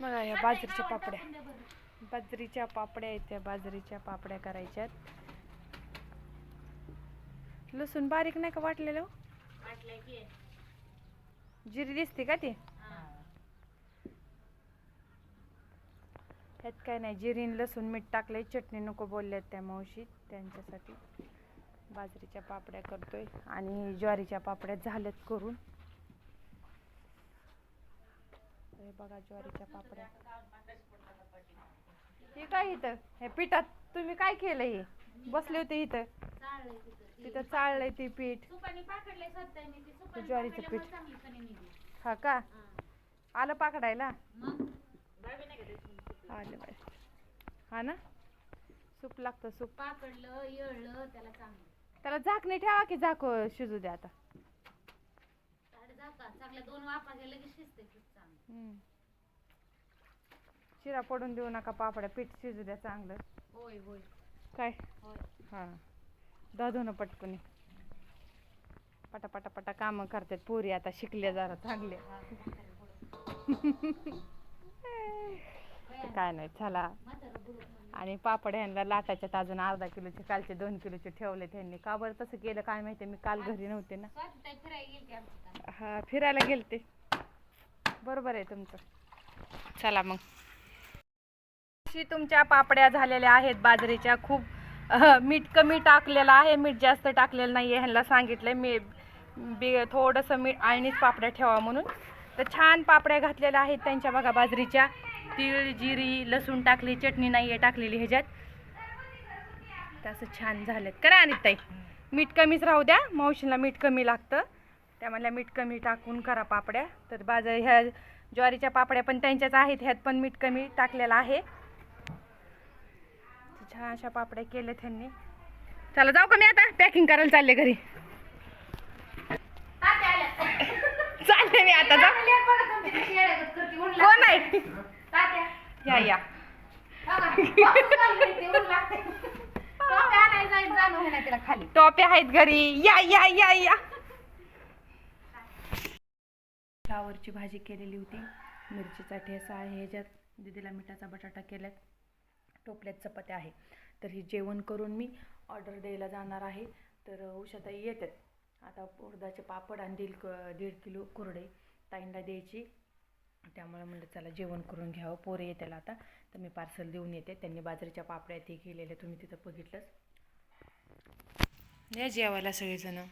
बघा या बाजरीच्या पापड्या. बाजरीच्या पापड्या आहेत त्या बाजरीच्या पापड्या करायच्यात. लसूण बारीक नाही का वाटलेलं? जिरी दिसते का ती? ह्यात काय नाही जिरीन लसूण मीठ टाकलंय. चटणी नको बोलल्यात त्या मावशी त्यांच्यासाठी. बाजरीच्या पापड्या करतोय आणि ज्वारीच्या पापड्या झाल्यात करून. हे बघा ज्वारीच्या पापड्या. हे काय इथं? हे पिठात तुम्ही काय केलं हे? बसले होते इथं. तिथं चाळलंय ते पीठ. ज्वारीचं पीठ. हा का? आलं पाकडायला? आलं बाय हा ना? सूप लागतं सूप. पाकडलं येळलं त्याला त्याला झाकणे ठेवा की झाक शिजू द्या आता. चांगल्या दोन वाफा गेलं की शिजते. शिरा पडून देऊ नका पापड्या पीठ शिजू द्या चांगलं. होय होय. काय? होय. हा. दादून पटकन. पटा पटा पटा कामं करतात पोरी आता शिकल्या जरा चांगल्या. हा, काय नाही चला. आणि पापड ह्यांना लाटाच्यात अजून अर्धा किलोचे कालचे दोन किलोचे ठेवले त्यांनी का बरं तसं केलं काय माहिती मी काल घरी नव्हते ना. हा फिरायला गेलते. बरोबर आहे तुमचं. चला मग. अशी तुमच्या पापड्या झालेल्या आहेत बाजरीच्या. खूप मीठ कमी टाकलेलं आहे. मीठ जास्त टाकलेलं नाही आहे ह्यांना सांगितलं मी बी थोडंसं मीठ आणीच पापड्या ठेवा म्हणून. तर छान पापड्या घातलेल्या आहेत त्यांच्या. बघा बाजरीच्या. तीळ जिरी लसूण टाकली चटणी नाही आहे टाकलेली ह्याच्यात. तर असं छान झालेत. करा आणि ताई मीठ कमीच राहू द्या. मावशीला मीठ कमी लागतं. त्या म्हणल्या मीठ कमी टाकून करा पापड्या. तर बाजार ह्या ज्वारीच्या पापड्या पण त्यांच्याच आहेत ह्यात पण मीठ कमी टाकलेलं आहे. छान अशा पापड्या केल्या त्यांनी चला जाऊ का मी आता? पॅकिंग करायला चालले घरी. चालले मी आता जा. तात्या बघा तुमची कशी येड्यागत करते, ऊन लागते. कोण आहे? तात्या, या या. टोप्या आहेत घरी. या या या या. फ्लावरची भाजी केलेली होती. मिरचीचा ठेसा आहे ह्याच्यात. दिदीला मिठाचा बटाटा केल्यात. टोपल्यात चपात्या आहे. तर हे जेवण करून मी ऑर्डर द्यायला जाणार आहे. तर उषाताई येतात. आता उडदाचे पापड आणि दीड क दीड किलो कुरडे ताईंना द्यायची. त्यामुळे म्हणलं चला जेवण करून घ्यावं. पोरे येतील आता. तर मी पार्सल देऊन येते. त्यांनी बाजरीच्या पापड्या ते केलेल्या तुम्ही तिथं बघितलंच. या जेवायला सगळेजणं.